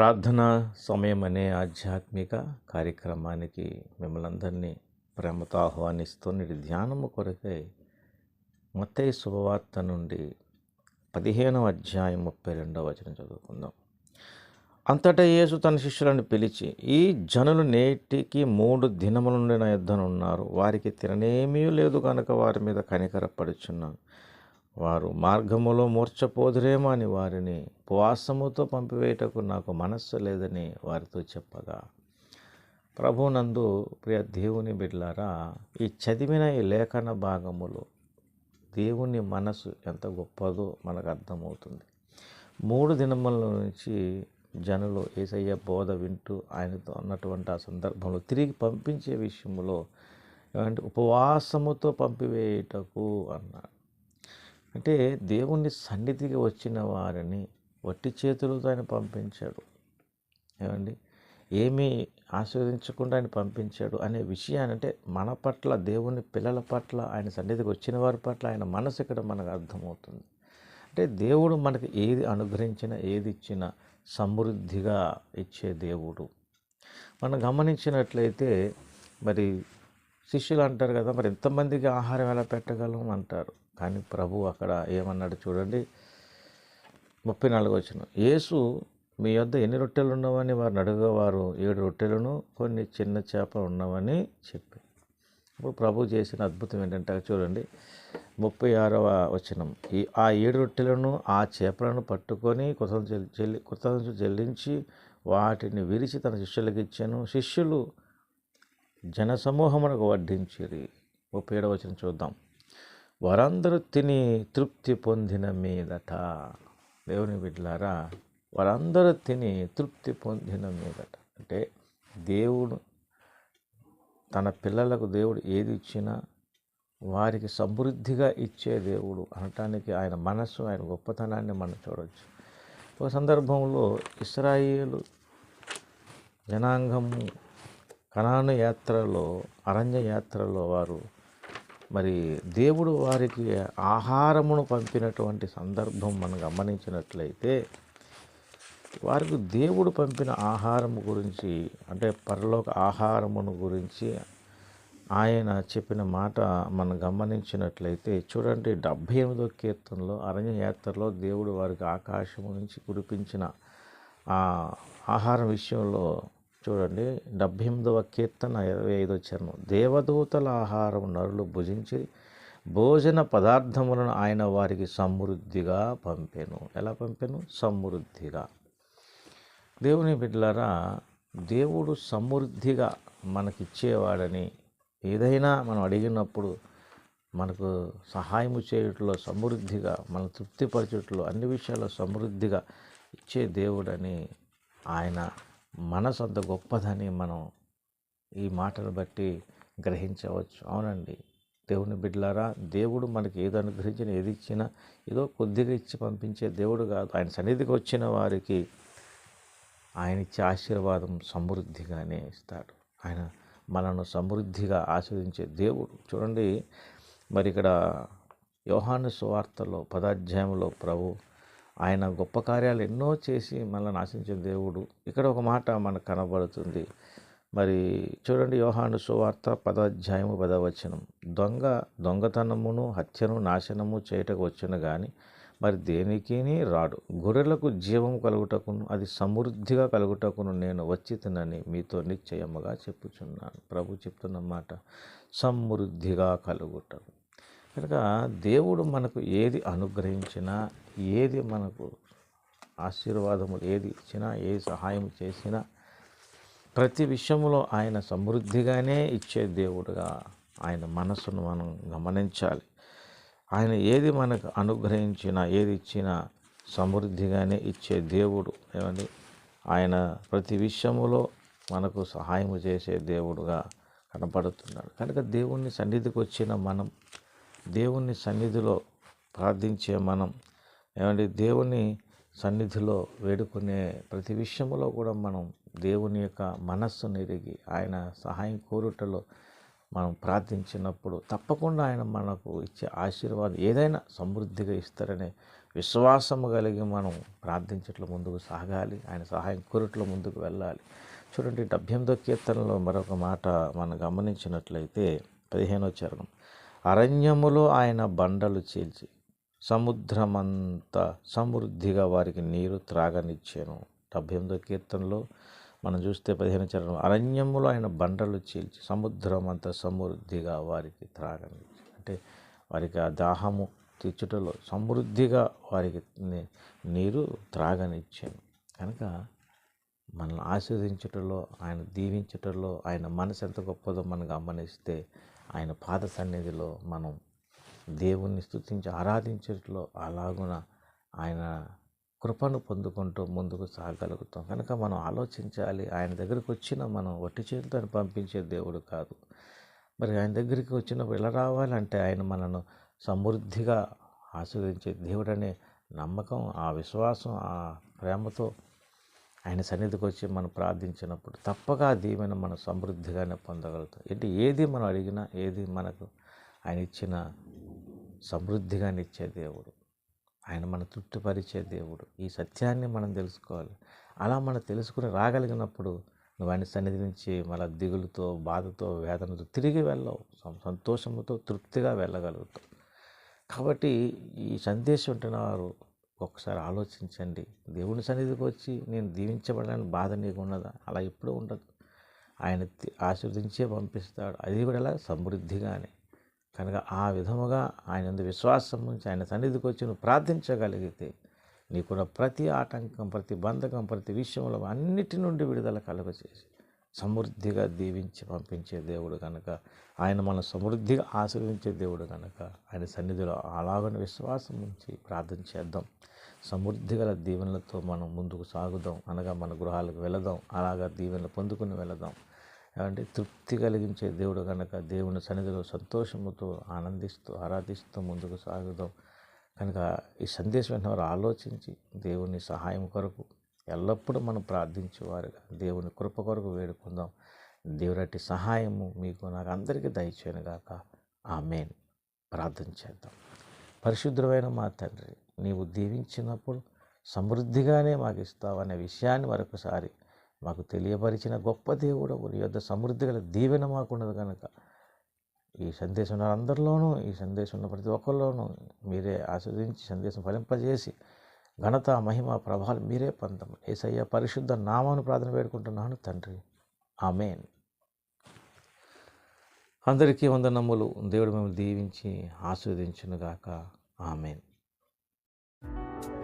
ప్రార్థనా సమయం అనే ఆధ్యాత్మిక కార్యక్రమానికి మిమ్మల్ని అందరినీ ప్రేమతో ఆహ్వానిస్తూ నేటి ధ్యానము కొరకై మత్తయి శుభవార్త నుండి పదిహేనవ అధ్యాయం ముప్పై రెండవ వచనం చదువుకుందాం. అంతటా యేసు తన శిష్యులను పిలిచి ఈ జనులు నేటికి మూడు దినముల నుండి నా యుద్ధను ఉన్నారు వారికి తిననేమీ లేదు కనుక వారి మీద కనికరపడుచున్నాను. వారు మార్గములో మూర్చపోదురేమో అని వారిని ఉపవాసముతో పంపివేయటకు నాకు మనస్సు లేదని వారితో చెప్పగా ప్రభునందు ప్రియ దేవుని బిడ్లారా ఈ చదివిన ఈ లేఖన భాగములు దేవుని మనసు ఎంత గొప్పదో మనకు అర్థమవుతుంది. మూడు దినముల నుంచి జనులు ఏసయ్య బోధ వింటూ ఆయనతో ఉన్నటువంటి ఆ సందర్భంలో తిరిగి పంపించే విషయంలో ఏమంటే ఉపవాసముతో పంపివేయటకు అన్నాడు అంటే దేవుని సన్నిధికి వచ్చిన వారిని వట్టి చేతులతో ఆయన పంపించాడు. ఏమండి? ఏమీ ఆస్వాదించకుండా ఆయన పంపించాడు అనే విషయాన్ని అంటే మన పట్ల దేవుని పిల్లల పట్ల ఆయన సన్నిధికి వచ్చిన వారి పట్ల ఆయన మనసు ఇక్కడ మనకు అర్థమవుతుంది. అంటే దేవుడు మనకి ఏది అనుగ్రహించినా ఏది ఇచ్చినా సమృద్ధిగా ఇచ్చే దేవుడు. మనం గమనించినట్లయితే మరి శిష్యులు అంటారు కదా మరి ఎంతమందికి ఆహారం ఎలా పెట్టగలం అంటారు. కానీ ప్రభు అక్కడ ఏమన్నాడు చూడండి ముప్పై నాలుగు వచ్చిన యేసు మీ వద్ద ఎన్ని రొట్టెలు ఉన్నవని వారిని అడుగవారు. ఏడు రొట్టెలను కొన్ని చిన్న చేపలు ఉన్నవని చెప్పి. ఇప్పుడు ప్రభు చేసిన అద్భుతం ఏంటంటే చూడండి ముప్పై ఆరవ వచనం. ఈ ఆ ఏడు రొట్టెలను ఆ చేపలను పట్టుకొని కృతజ్ఞ చెల్లి కృతజ్ఞత చెల్లించి వాటిని విరిచి తన శిష్యులకు ఇచ్చాను. శిష్యులు జనసమూహమునకు వడ్డించిరి. ముప్పై ఏడవ వచనం చూద్దాం. వారందరూ తిని తృప్తి పొందిన మీదట. దేవుని బిడ్డలారా వారందరూ తిని తృప్తి పొందిన మీదట. అంటే దేవుడు తన పిల్లలకు దేవుడు ఏది ఇచ్చినా వారికి సమృద్ధిగా ఇచ్చే దేవుడు అనటానికి ఆయన మనస్సు ఆయన గొప్పతనాన్ని మనం చూడవచ్చు ఒక సందర్భంలో ఇస్రాయేలు జనాంగము కణాను యాత్రలో అరణ్య యాత్రలో వారు మరి దేవుడు వారికి ఆహారమును పంపినటువంటి సందర్భం మనం గమనించినట్లయితే వారికి దేవుడు పంపిన ఆహారం గురించి అంటే పరలోక ఆహారమును గురించి ఆయన చెప్పిన మాట మనం గమనించినట్లయితే చూడండి డెబ్భై ఎనిమిదో కీర్తనలో అరణ్య యాత్రలో దేవుడు వారికి ఆకాశము నుంచి కురిపించిన ఆ ఆహారం విషయంలో చూడండి డెబ్భై ఎనిమిదవ కీర్తన ఇరవై ఐదు వచ్చాను దేవదూతల ఆహారం నరులు భుజించి భోజన పదార్థములను ఆయన వారికి సమృద్ధిగా పంపాను. ఎలా పంపాను? సమృద్ధిగా. దేవుని బిడ్డలారా దేవుడు సమృద్ధిగా మనకిచ్చేవాడని ఏదైనా మనం అడిగినప్పుడు మనకు సహాయము చేయటంలో సమృద్ధిగా మన తృప్తిపరచట్లో అన్ని విషయాల్లో సమృద్ధిగా ఇచ్చే దేవుడని ఆయన మనసు అంత గొప్పదని మనం ఈ మాటను బట్టి గ్రహించవచ్చు. అవునండి. దేవుని బిడ్డలారా దేవుడు మనకి ఏది అనుగ్రహించిన ఏది ఇచ్చినా ఏదో కొద్దిగా ఇచ్చి పంపించే దేవుడు కాదు. ఆయన సన్నిధికి వచ్చిన వారికి ఆయన ఇచ్చే ఆశీర్వాదం సమృద్ధిగానే ఇస్తాడు. ఆయన మనను సమృద్ధిగా ఆస్వాదించే దేవుడు. చూడండి మరి ఇక్కడ యోహాను సువార్తలో పదాధ్యాయంలో ప్రభు ఆయన గొప్ప కార్యాలు ఎన్నో చేసి మళ్ళీ నాశించిన దేవుడు. ఇక్కడ ఒక మాట మనకు కనబడుతుంది. మరి చూడండి యోహాను సువార్త పదాధ్యాయము పదవచనం. దొంగ దొంగతనమును హత్యను నాశనము చేయటకు వచ్చిన కానీ మరి దేనికి రాడు. గొర్రెలకు జీవం కలుగుటకును అది సమృద్ధిగా కలుగుటకును నేను వచ్చి తినని మీతో నిశ్చయముగా చెప్పుచున్నాను. ప్రభు చెప్తున్న మాట సమృద్ధిగా కలుగుటకు. కనుక దేవుడు మనకు ఏది అనుగ్రహించినా ఏది మనకు ఆశీర్వాదములు ఏది ఇచ్చినా ఏ సహాయం చేసినా ప్రతి విషయంలో ఆయన సమృద్ధిగానే ఇచ్చే దేవుడుగా ఆయన మనసును మనం గమనించాలి. ఆయన ఏది మనకు అనుగ్రహించినా ఏది ఇచ్చినా సమృద్ధిగానే ఇచ్చే దేవుడు ఏమండి? ఆయన ప్రతి విషయములో మనకు సహాయం చేసే దేవుడుగా కనపడుతున్నాడు. కనుక దేవుణ్ణి సన్నిధికి వచ్చిన మనం దేవుని సన్నిధిలో ప్రార్థించే మనం. ఏమండి? దేవుని సన్నిధిలో వేడుకునే ప్రతి విషయంలో కూడా మనం దేవుని యొక్క మనస్సును ఎరిగి ఆయన సహాయం కోరుటలో మనం ప్రార్థించినప్పుడు తప్పకుండా ఆయన మనకు ఇచ్చే ఆశీర్వాదం ఏదైనా సమృద్ధిగా ఇస్తారనే విశ్వాసము కలిగి మనం ప్రార్థించట్లో ముందుకు సాగాలి ఆయన సహాయం కోరట్లో ముందుకు వెళ్ళాలి. చూడండి డెబ్భెనిమిదో కీర్తనలో మరొక మాట మనం గమనించినట్లయితే పదిహేనో చరణం. అరణ్యములో ఆయన బండలు చీల్చి సముద్రమంత సమృద్ధిగా వారికి నీరు త్రాగనిచ్చాను. డెబ్భై ఎనిమిదో కీర్తనలో మనం చూస్తే పదిహేను చరణం అరణ్యములో ఆయన బండలు చీల్చి సముద్రం అంతా సమృద్ధిగా వారికి త్రాగనిచ్చి అంటే వారికి ఆ దాహము తీర్చుటలో సమృద్ధిగా వారికి నీరు త్రాగనిచ్చాను. కనుక మనల్ని ఆశీర్వదించటంలో ఆయన దీవించుటలో ఆయన మనసు ఎంత గొప్పదో మనం గమనిస్తే ఆయన పాద సన్నిధిలో మనం దేవుణ్ణి స్తుతించి ఆరాధించటంలో అలాగున ఆయన కృపను పొందుకుంటూ ముందుకు సాగలుగుతాం. కనుక మనం ఆలోచించాలి ఆయన దగ్గరికి వచ్చిన మనం ఒట్టి చేతితో పంపించే దేవుడు కాదు. మరి ఆయన దగ్గరికి వచ్చినప్పుడు ఎలా రావాలంటే ఆయన మనను సమృద్ధిగా ఆశీర్వదించే దేవుడనే నమ్మకం ఆ విశ్వాసం ఆ ప్రేమతో ఆయన సన్నిధికి వచ్చి మనం ప్రార్థించినప్పుడు తప్పక ఆ దీవెన మనం సమృద్ధిగానే పొందగలుగుతాం. అంటే ఏది మనం అడిగినా ఏది మనకు ఆయన ఇచ్చిన సమృద్ధిగానే ఇచ్చే దేవుడు. ఆయన మన తృప్తిపరిచే దేవుడు. ఈ సత్యాన్ని మనం తెలుసుకోవాలి. అలా మనం తెలుసుకుని రాగలిగినప్పుడు నువ్వు ఆయన సన్నిధి నుంచి మళ్ళీ దిగులుతో బాధతో వేదనతో తిరిగి వెళ్ళవు. సంతోషంతో తృప్తిగా వెళ్ళగలుగుతావు. కాబట్టి ఈ సందేశం ఉంటున్న వారు ఒకసారి ఆలోచించండి. దేవుని సన్నిధికి వచ్చి నేను దీవించబడని బాధ నీకు ఉన్నదా? అలా ఎప్పుడూ ఉండదు. ఆయన ఆశీర్వదించే పంపిస్తాడు. అది కూడా ఎలా? సమృద్ధిగానే. కనుక ఆ విధముగా ఆయన విశ్వాసం నుంచి ఆయన సన్నిధికి వచ్చి నువ్వు ప్రార్థించగలిగితే నీకున్న ప్రతి ఆటంకం ప్రతి బంధకం ప్రతి విషయంలో అన్నిటి నుండి విడుదల కలుగచేసి సమృద్ధిగా దీవించి పంపించే దేవుడు కనుక ఆయన మన సమృద్ధిగా ఆశీర్వించే దేవుడు కనుక ఆయన సన్నిధిలో అలాగని విశ్వాసం ఉంచి ప్రార్థన చేద్దాం. సమృద్ధి గల దీవెనలతో మనం ముందుకు సాగుదాం. అనగా మన గృహాలకు వెళదాం. అలాగా దీవెనలు పొందుకుని వెళదాం. అంటే తృప్తి కలిగించే దేవుడు కనుక దేవుని సన్నిధిలో సంతోషముతో ఆనందిస్తూ ఆరాధిస్తూ ముందుకు సాగుదాం. కనుక ఈ సందేశం వెంటనే వారు ఆలోచించి దేవుని సహాయం కొరకు ఎల్లప్పుడూ మనం ప్రార్థించేవారుగా. దేవుని కృప కొరకు వేడుకుందాం. దేవునటి సహాయము మీకు నాకు అందరికీ దయచేయను గాక. ఆమెన్. ప్రార్థన చేద్దాం. పరిశుద్ధమైన మా తండ్రి నీవు దీవించినప్పుడు సమృద్ధిగానే మాకు ఇస్తావు అనే విషయాన్ని మరొకసారి మాకు తెలియపరిచిన గొప్ప దేవుడు నీ సమృద్ధి గల దీవెన మాకున్నది కనుక ఈ సందేశం ఉన్న అందరిలోనూ ఈ సందేశం ఉన్న ప్రతి ఒక్కరిలోనూ మీరే ఆస్వాదించి సందేశం ఫలింపజేసి ఘనత మహిమ ప్రభావం మీరే పొందం ఏసయ్య పరిశుద్ధ నామాను ప్రార్థన వేడుకుంటున్నాను తండ్రి. ఆమెన్. అందరికీ వందనములు. దేవుడు మిమ్మల్ని దీవించి ఆస్వాదించునుగాక ఆమెన్. thank you